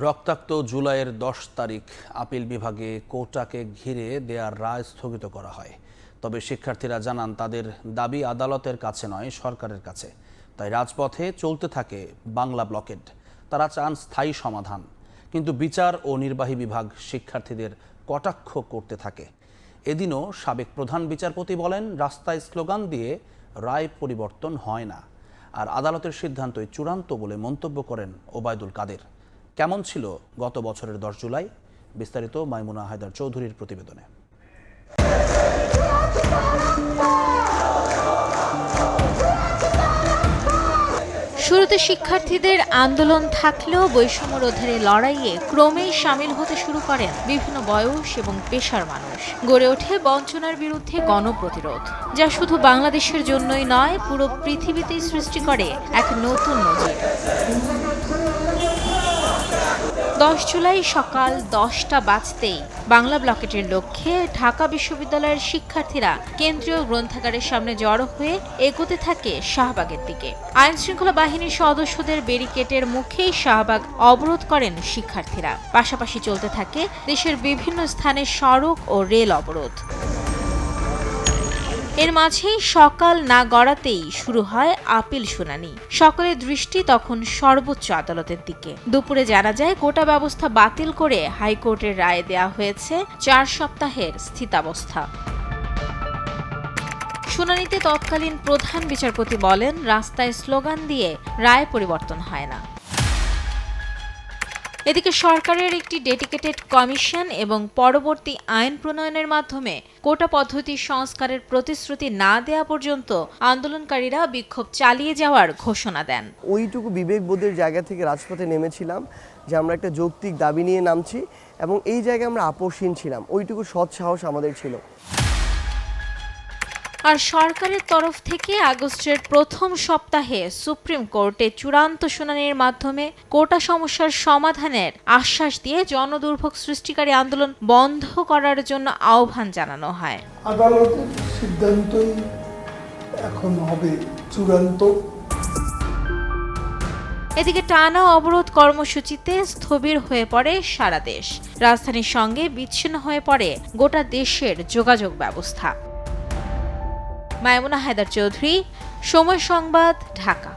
রক্তাক্ত জুলাইয়ের দশ তারিখ আপিল বিভাগে কোটাকে ঘিরে দেয়ার রায় স্থগিত করা হয়। তবে শিক্ষার্থীরা জানান, তাদের দাবি আদালতের কাছে নয়, সরকারের কাছে। তাই রাজপথে চলতে থাকে বাংলা ব্লকেড তারা চান স্থায়ী সমাধান। কিন্তু বিচার ও নির্বাহী বিভাগ শিক্ষার্থীদের কটাক্ষ করতে থাকে। এদিনও সাবেক প্রধান বিচারপতি বলেন, রাস্তায় স্লোগান দিয়ে রায় পরিবর্তন হয় না। আর আদালতের সিদ্ধান্তই চূড়ান্ত বলে মন্তব্য করেন ওবায়দুল কাদের। কেমন ছিল গত বছরের দশ জুলাই? বিস্তারিত মাইমুনা হায়দার চৌধুরীর প্রতিবেদনে। শুরুতে শিক্ষার্থীদের আন্দোলন থাকলেও বৈষম্য রোধের লড়াইয়ে ক্রমেই সামিল হতে শুরু করেন বিভিন্ন বয়স এবং পেশার মানুষ। গড়ে ওঠে বঞ্চনার বিরুদ্ধে গণপ্রতিরোধ, যা শুধু বাংলাদেশের জন্যই নয়, পুরো পৃথিবীতেই সৃষ্টি করে এক নতুন নজির। দশ জুলাই সকাল দশটা বাজতেই বাংলা ব্লকেটের লক্ষ্যে ঢাকা বিশ্ববিদ্যালয়ের শিক্ষার্থীরা কেন্দ্রীয় গ্রন্থাগারের সামনে জড়ো হয়ে এগোতে থাকে শাহবাগের দিকে। আইন শৃঙ্খলা বাহিনীর সদস্যদের ব্যারিকেটের মুখেই শাহবাগ অবরোধ করেন শিক্ষার্থীরা। পাশাপাশি চলতে থাকে দেশের বিভিন্ন স্থানে সড়ক ও রেল অবরোধ। এর মাঝেই সকাল না গড়াতেই শুরু হয় আপিল শুনানি। সকলের দৃষ্টি তখন সর্বোচ্চ আদালতের দিকে। দুপুরে জানা যায়, কোটা ব্যবস্থা বাতিল করে হাইকোর্টের রায় দেয়া হয়েছে চার সপ্তাহের স্থিতাবস্থা। শুনানিতে তৎকালীন প্রধান বিচারপতি বলেন, রাস্তায় স্লোগান দিয়ে রায় পরিবর্তন হয় না। এদিকে সরকারের একটি ডেডিকেটেড কমিশন এবং পরবর্তী আইন প্রণয়নের মাধ্যমে কোটা পদ্ধতি সংস্কারের প্রতিশ্রুতি না দেয়া পর্যন্ত আন্দোলনকারীরা বিক্ষোভ চালিয়ে যাওয়ার ঘোষণা দেন। ওইটুকু বিবেকবোধের জায়গা থেকে রাজপথে নেমেছিলাম, যে আমরা একটা যৌক্তিক দাবি নিয়ে নামছি এবং এই জায়গায় আমরা আপোষহীন ছিলাম। ওইটুকু সৎ সাহস আমাদের ছিল। আর সরকারের তরফ থেকে আগস্টের প্রথম সপ্তাহে সুপ্রিম কোর্টে চূড়ান্ত শুনানির মাধ্যমে কোটা সমস্যার সমাধানের আশ্বাস দিয়ে জনদুর্ভোগ সৃষ্টিকারী আন্দোলন বন্ধ করার জন্য আহ্বান জানানো হয়। আদালতের সিদ্ধান্তই এখন হবে চূড়ান্ত। এদিকে টানা অবরোধ কর্মসূচিতে স্থবির হয়ে পড়ে সারা দেশ। রাজধানীর সঙ্গে বিচ্ছিন্ন হয়ে পড়ে গোটা দেশের যোগাযোগ ব্যবস্থা। মায়মুনা হায়দার চৌধুরী। সময় সংবাদ ঢাকা।